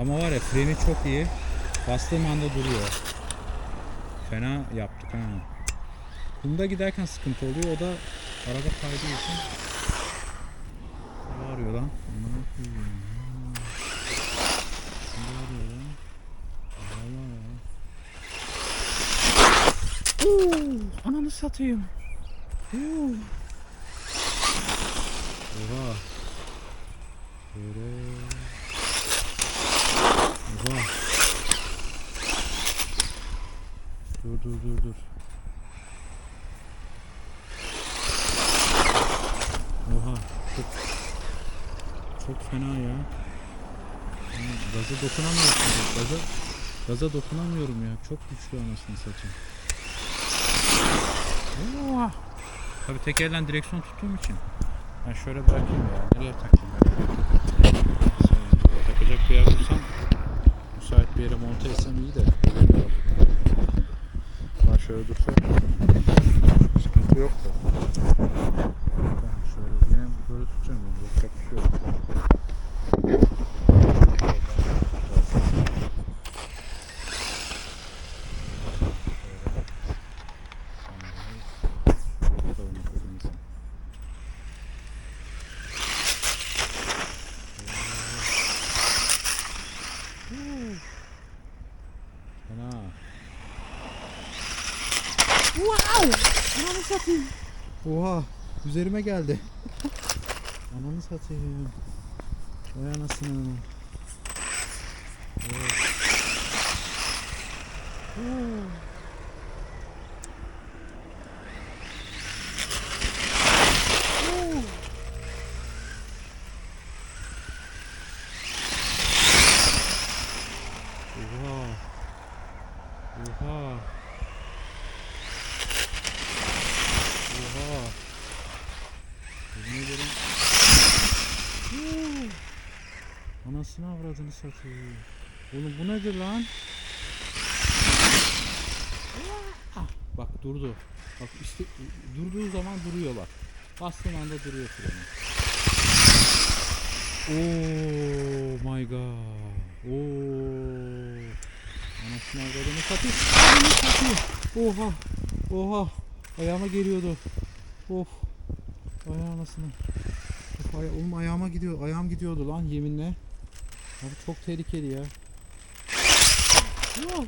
Ama var ya freni çok iyi. Bastığım anda duruyor. Fena yaptık ha. Kumda giderken sıkıntı oluyor. O da araba kaydığı için. Ne arıyor lan? Uuu, ananı satayım. Uuu. Oha. Böyle. Oha. Dur dur dur. Oha çok çok fena ya. Yani Gaza dokunamıyorsun. Gaza, gaza dokunamıyorum ya. Çok güçlü anasını satayım. Oha. Tabii tek elden direksiyon tuttuğum için. Ben şöyle bırakayım ya. Nereye takayım ben? Takacak bir yer bulsam müsait bir yere monte etsem iyi de. Şöyle dursa sıkıntı yok da. Ben şöyle yine böyle tutacağım bunu. Yapacak bir şey yok. Fena. Ananı satayım. Oha üzerime geldi. Ananı satayım. Vay anasını. Evet. Oo. Oha. Oha. Oha. Yemin ederim. Huu. Anasını avradını satayım. Oğlum bu nedir lan? Ah, Bak durdu. Bak işte durduğu zaman duruyor bak. Bastığın anda duruyor freni. Oh my god. Oh. Anasını avradını satayım. Anasını satayım. Oha. Oha. Ayağıma geliyordu. Of. Ay anasını. Of, ay, oğlum ayağıma gidiyor. Ayağım gidiyordu lan yeminle. Abi çok tehlikeli ya. Wow.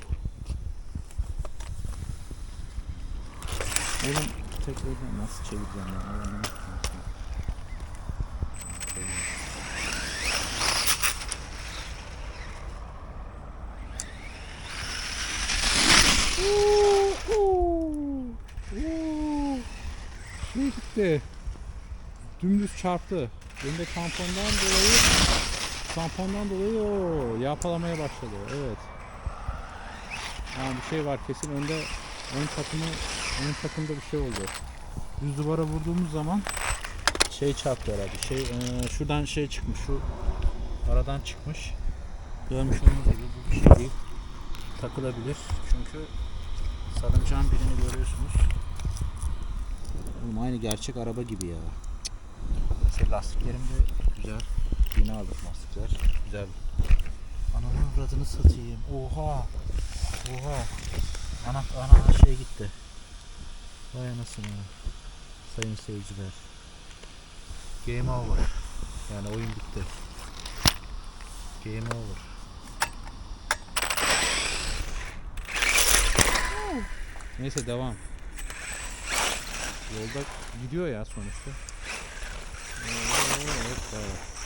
Oğlum tekrardan nasıl çevireceğim ya? Ayağımı nasıl çevireceğim? Oo, oo, oo. Gitti. Dümdüz çarptı. Önde tampondan dolayı tampondan dolayı o yağpalamaya başladı. Evet. Yani bir şey var kesin önde ön takımı ön takımda bir şey oldu. Düz duvara vurduğumuz zaman şey çarptı herhalde. Şey eee, şuradan şey çıkmış. Şu aradan çıkmış. Görmüş olduğunuz gibi bu bir şey değil. Takılabilir. Çünkü salıncağın birini görüyorsunuz. Oğlum aynı gerçek araba gibi ya. Mesela lastiklerim de güzel. Yine aldık lastikler. Güzel. Ananın avradını satayım. Oha. Oha. Ana, ana şey gitti. Vay anasını. Sayın seyirciler. Game over. Yani oyun bitti. Game over. Neyse devam. Yolda gidiyor ya sonuçta. Evet, evet. Evet.